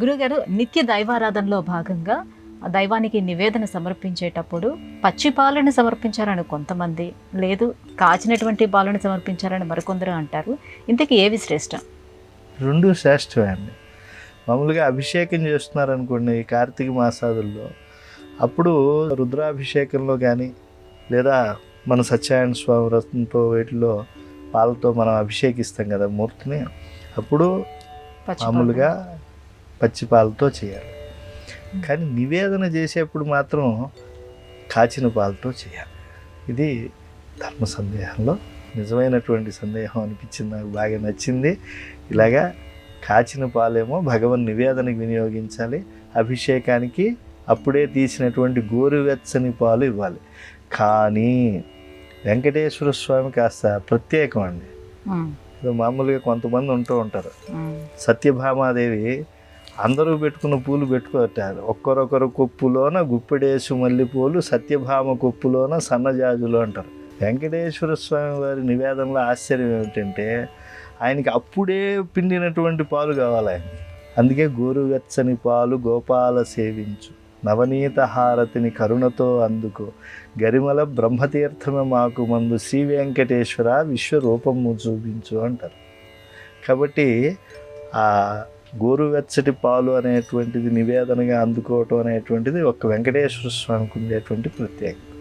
గురుగారు నిత్య దైవారాధనలో భాగంగా దైవానికి నివేదన సమర్పించేటప్పుడు పచ్చి పాలను సమర్పించారని కొంతమంది లేదు కాచినటువంటి పాలను సమర్పించారని మరికొందరు అంటారు. ఇంతకీ ఏవి శ్రేష్టం? రెండు శ్రేష్టమే అండి. మామూలుగా అభిషేకం చేస్తున్నారు అనుకోండి ఈ కార్తీక మాసాదుల్లో అప్పుడు రుద్రాభిషేకంలో కానీ లేదా మన సత్యనారాయణ స్వామి వ్రతంతో వీటిలో పాలతో మనం అభిషేకిస్తాం కదా మూర్తిని అప్పుడు మామూలుగా పచ్చి పాలతో చేయాలి. కానీ నివేదన చేసేప్పుడు మాత్రం కాచిన పాలతో చేయాలి. ఇది ధర్మ సందేహంలో నిజమైనటువంటి సందేహం అనిపించింది నాకు బాగా నచ్చింది. ఇలాగా కాచిన పాలేమో భగవన్ నివేదనకి వినియోగించాలి. అభిషేకానికి అప్పుడే తీసినటువంటి గోరువెచ్చని పాలు ఇవ్వాలి. కానీ వెంకటేశ్వర స్వామి కాస్త ప్రత్యేకం అండి. మామూలుగా కొంతమంది ఉంటూ ఉంటారు. సత్యభామాదేవి అందరూ పెట్టుకున్న పూలు పెట్టుకోటారు ఒక్కరొకరు కొప్పులోన గుప్పెడేసు మల్లెపూలు సత్యభామ కొప్పులోన సన్నజాజులు అంటారు. వెంకటేశ్వర స్వామి వారి నివేదనలో ఆశ్చర్యం ఏమిటంటే ఆయనకి అప్పుడే పిండినటువంటి పాలు కావాలి ఆయన అందుకే గోరువెచ్చని పాలు గోపాల సేవించు. నవనీత హారతిని కరుణతో అందుకో. గరిమల బ్రహ్మతీర్థమే మాకు మందు. శ్రీ వెంకటేశ్వర విశ్వరూపము చూపించు అంటారు. కాబట్టి గోరువెచ్చటి పాలు అనేటువంటిది నివేదనగా అందుకోవటం అనేటువంటిది ఒక వెంకటేశ్వర స్వామికి ఉండేటువంటి ప్రత్యేకత.